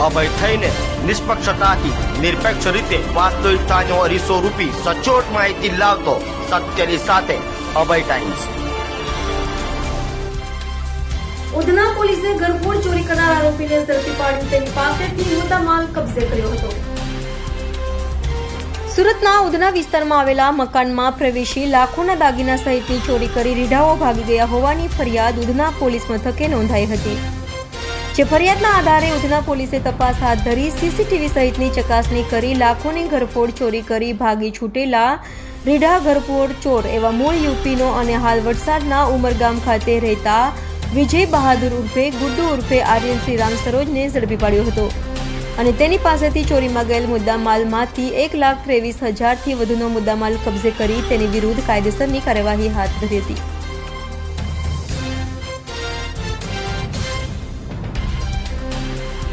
અભય થઈને નિષ્પક્ષતાથી, નિરપેક્ષ રીતે વાસ્તવિકતાનો અરીસો રૂપી સચોટ માહિતી લાવતો સત્યની સાથે અભય ટાઈમ્સ ઉધના પોલીસે ઘરફોડ ચોરી કરનાર આરોપીને ઝડપી પાડી તેની પાસેથી મુદ્દામાલ કબજે કર્યો હતો. સુરતના ઉધના વિસ્તારમાં આવેલા મકાનમાં પ્રવેશી લાખોના દાગીના સહિતની ચોરી કરી રીઢાઓ ભાગી ગયા હોવાની ફરિયાદ ઉધના પોલીસ મથકે નોંધાઈ હતી. જે ફરિયાદના આધારે ઉધના પોલીસે તપાસ હાથ ધરી, સીસીટીવી સહિતની ચકાસણી કરી, લાખોની ઘરફોડ ચોરી કરી, ભાગી છૂટેલા રીઢા ઘરફોડ ચોર એવા મૂળ યુપીનો અને હાલ વલસાડના ઉમરગામ ખાતે રહેતા વિજય બહાદુર ઉર્ફે, ગુડ્ડુ ઉર્ફે આર્યન શ્રીરામ સરોજને ઝડપી પાડ્યો હતો. અને તેની પાસેથી ચોરીમાં ગયેલ મુદ્દામાલમાંથી એક લાખ ત્રેવીસ હજારથી વધુનો મુદ્દામાલ કબજે કરી તેની વિરુદ્ધ કાયદેસરની કાર્યવાહી હાથ ધરી હતી.